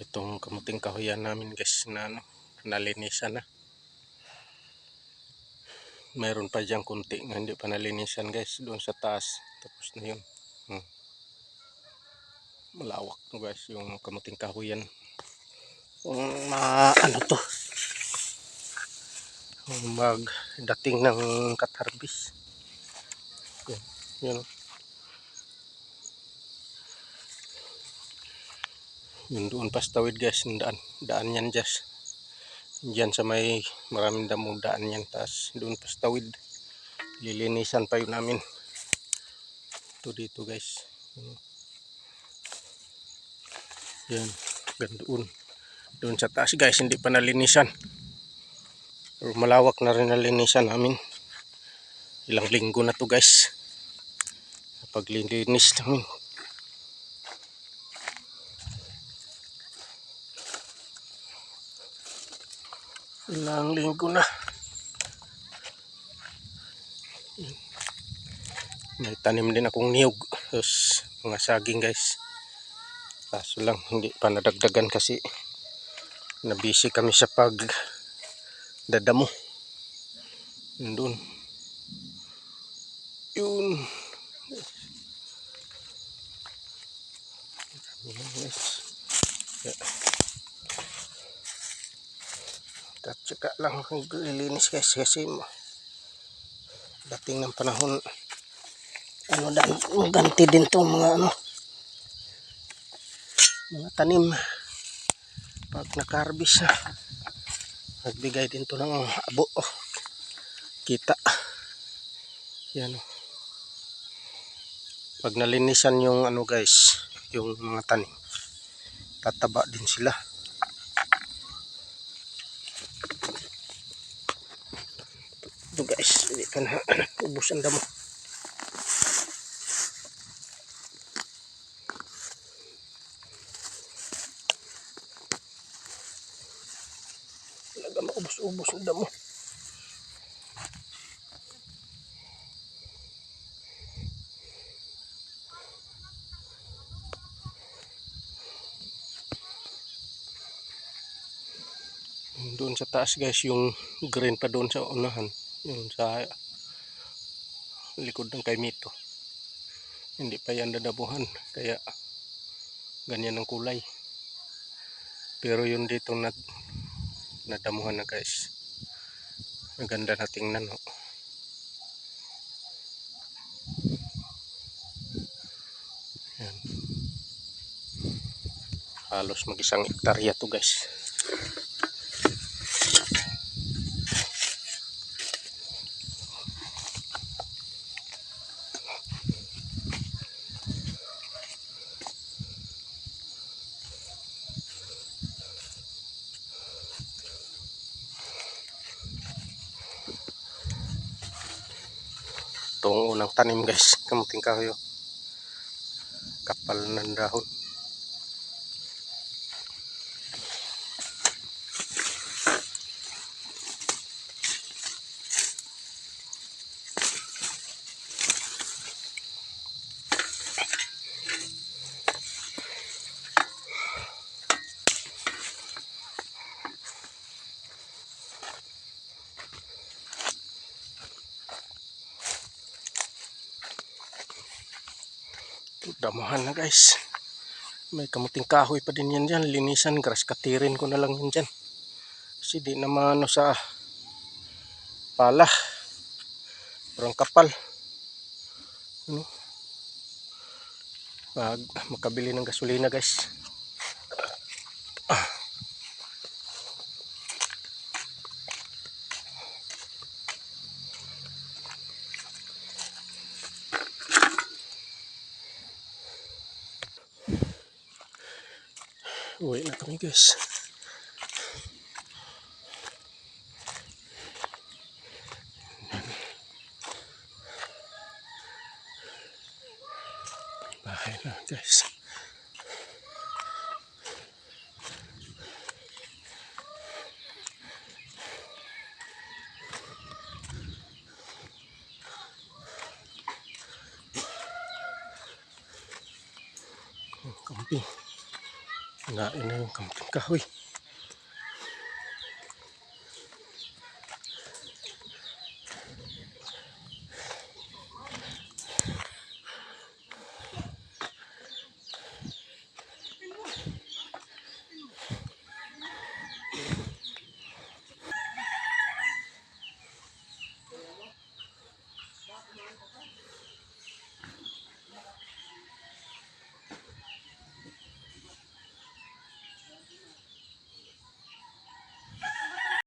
itong kamuting kahoyan namin guys na ano, nalinisan na. Mayroon pa diyang kunti na hindi pa nalinisan guys doon sa taas. Tapos na yun. Hmm. Malawak guys yung kamuting kahoyan. Kung ma ano to. Magdating ng katarbis. Yan. Yun. Yun doon pa sa tawid guys, yung daan. Daan yan just. Diyan sa may maraming damong daan yan. Tapos doon pa sa tawid. Lilinisan pa yun namin. Ito dito guys. Yun. Yan. Gandoon. Doon sa taas guys, hindi pa nalinisan. Pero malawak na rin nalinisan namin. Ilang linggo na to guys. Paglilinis namin. Ilang linggo na. May tanim din akong niyog. Tapos mga saging guys. Kaso lang hindi pa nadagdagan kasi nabisi kami sa pag dadamo. Doon. Yun guys. Yeah. At saka lang lilinis guys kasi dating ng panahon ano dan ganti din tong mga ano mga tanim. Pag nakarbis na nagbigay din to ng abo. Oh, kita. Yan oh. pag nalinisan yung ano guys yung mga tanim tataba din sila ito guys. Hindi ka na. Ubos ang damo. Talaga maubos-ubos ang damo. Doon sa taas guys yung green pa doon sa unahan yung sa likod ng kay Mito hindi pa yan dadabuhan kaya ganyan ang kulay. Pero yun dito na nadamuhan na guys. Ang ganda na tingnan oh. yan halos mag isang hektarya to guys itong unang tanim guys kamuting kahoy oh. kapal ng dahon damuhan na guys. May kamuting kahoy pa din yan dyan. Linisan grass katirin ko na lang yan dyan. Kasi di naman ano sa pala. Parang kapal. Ano? Pag makabili ng gasolina guys uwi na kami guys bahay na guys ngã nên cầm chân cá hơi.